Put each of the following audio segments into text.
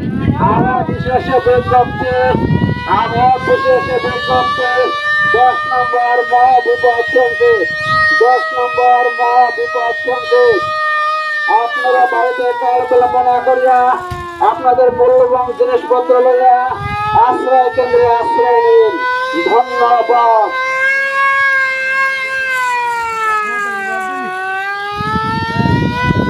আবহাওয়া বিশেষে বিজ্ঞপ্তি আবহাওয়া বিশেষে বিজ্ঞপ্তি দশ নম্বর মহা বিপদ সংকেত, দশ নম্বর মহা বিপদ সংকেত। আপনারা বাড়িতে কাল করিয়া, আপনাদের মূল্যবান জিনিসপত্র লইয়া আশ্রয় কেন্দ্রে আশ্রয় নিন। ধন্যবাদ। প্রিয়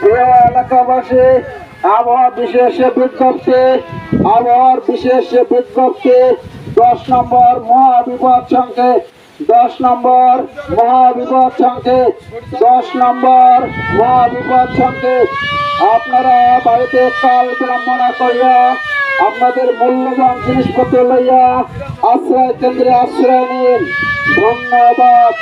প্রিয় এলাকাবাসী, আবহাওয়া বিশেষে বিজ্ঞপ্তি, আবহাওয়ার বিশেষে বিজ্ঞপ্তি, দশ নম্বর মহাবিপদ সংকেত, দশ নম্বর মহাবিপদ সংকেত, দশ নম্বর মহাবিপদ সংকেত। আপনারা বাড়িতে কাল বিলম্বনা করিয়া আপনাদের মূল্যবান জিনিসপত্র লইয়া আশ্রয় কেন্দ্রে আশ্রয় নিন। ধন্যবাদ।